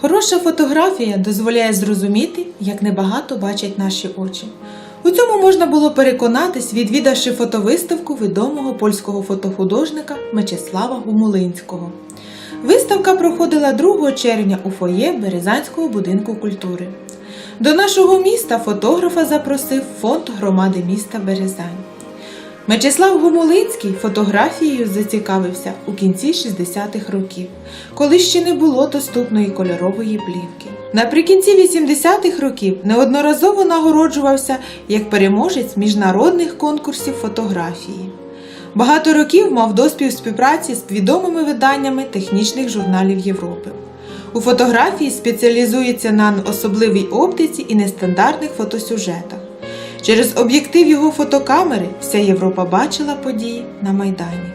Хороша фотографія дозволяє зрозуміти, як небагато бачать наші очі. У цьому можна було переконатись, відвідавши фотовиставку відомого польського фотохудожника Мечислава Гумулинського. Виставка проходила 2 червня у фоє Березанського будинку культури. До нашого міста фотографа запросив фонд громади міста Березань. Мечислав Гумулинський фотографією зацікавився у кінці 60-х років, коли ще не було доступної кольорової плівки. Наприкінці 80-х років неодноразово нагороджувався як переможець міжнародних конкурсів фотографії. Багато років мав досвід співпраці з відомими виданнями технічних журналів Європи. У фотографії спеціалізується на особливій оптиці і нестандартних фотосюжетах. Через об'єктив його фотокамери вся Європа бачила події на Майдані.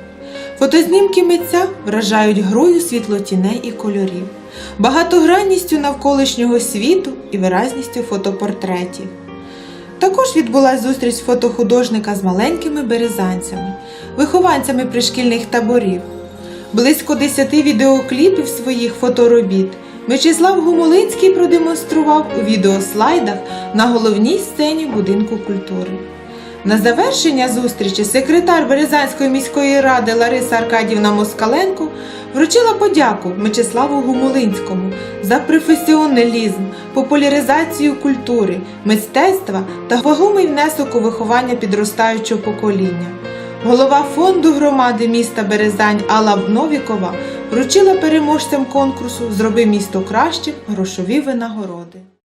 Фотознімки митця вражають грою світлотіней і кольорів, багатогранністю навколишнього світу і виразністю фотопортретів. Також відбулася зустріч фотохудожника з маленькими березанцями, вихованцями пришкільних таборів. Близько 10 відеокліпів своїх фоторобіт Мечислав Гумолинський продемонстрував у відеослайдах на головній сцені будинку культури. На завершення зустрічі секретар Березанської міської ради Лариса Аркадівна Москаленко вручила подяку Мечиславу Гумолинському за професіоналізм, популяризацію культури, мистецтва та вагомий внесок у виховання підростаючого покоління. Голова фонду громади міста Березань Алла Новікова вручила переможцям конкурсу Зроби місто краще грошові винагороди.